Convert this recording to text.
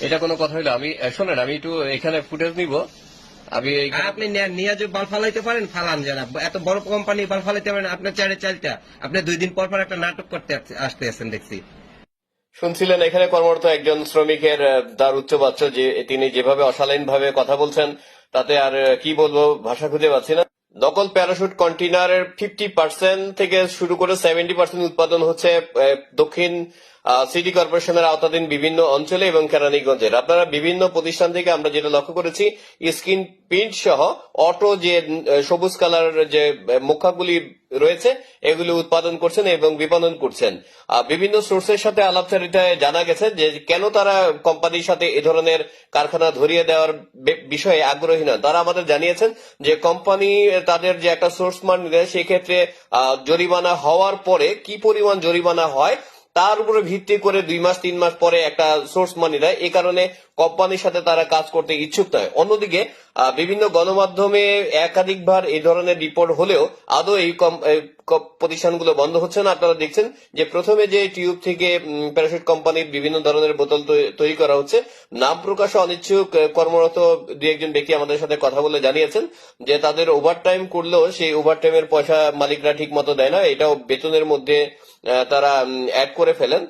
এটা কোনো কথা হইল। আমি শোনেন আমি একটু এখানে ফুটেজ নিব। আমি আপনি নিয়ে- যে বাল ফালাইতে পারেন ফালান যারা এত বড় কোম্পানি বাল ফালাইতে পারেন আপনার চারে চালটা আপনি দুই দিন পর পর একটা নাটক করতে আসতে আছেন দেখছি। শুনছিলেন এখানে কর্মরত একজন শ্রমিকের আহ, তার উচ্চবাচ্য যে তিনি যেভাবে অশালীন ভাবে কথা বলছেন তাতে আর কি বলব ভাষা খুঁজে পাচ্ছি না। নকল প্যারাশুট কন্টেনারের ফিফটি পার্সেন্ট থেকে শুরু করে সেভেন্টি পার্সেন্ট উৎপাদন হচ্ছে দক্ষিণ সিটি কর্পোরেশনের আওতাধীন বিভিন্ন অঞ্চলে এবং কেরানীগঞ্জের আপনারা বিভিন্ন প্রতিষ্ঠান থেকে আমরা যেটা লক্ষ্য করেছি স্ক্রিন প্রিন্ট সহ অটো যে সবুজ কালার যে মুখাগুলি রয়েছে, এগুলি উৎপাদন করছেন এবং বিপণন করছেন। বিভিন্ন সোর্সের সাথে আলাপচারিতায় জানা গেছে যে, কেন তারা কোম্পানির সাথে এ ধরনের কারখানা ধরিয়ে দেওয়ার বিষয়ে আগ্রহী নয় তারা আমাদের জানিয়েছেন যে, কোম্পানি তাদের যে একটা সোর্স মানি দেয় সেক্ষেত্রে জরিমানা হওয়ার পরে কি পরিমাণ জরিমানা হয়, তার উপরে ভিত্তি করে দুই মাস, তিন মাস পরে একটা সোর্স মানি দেয়। এ কারণে কোম্পানির সাথে তারা কাজ করতে ইচ্ছুক নয়। অন্যদিকে বিভিন্ন গণমাধ্যমে একাধিকবার এই ধরনের রিপোর্ট হলেও আদৌ এই প্রতিষ্ঠানগুলো বন্ধ হচ্ছে না? আপনারা দেখছেন যে প্রথমে যে টিউব থেকে প্যারাশুট কোম্পানির বিভিন্ন ধরনের বোতল তৈরি করা হচ্ছে। নাম প্রকাশে অনিচ্ছুক কর্মরত দু একজন ব্যক্তি আমাদের সাথে কথা বলে জানিয়েছেন যে তাদের ওভারটাইম করলেও সেই ওভারটাইমের পয়সা মালিকরা ঠিক মতো দেয় না। এটাও বেতনের মধ্যে তারা অ্যাড করে ফেলেন।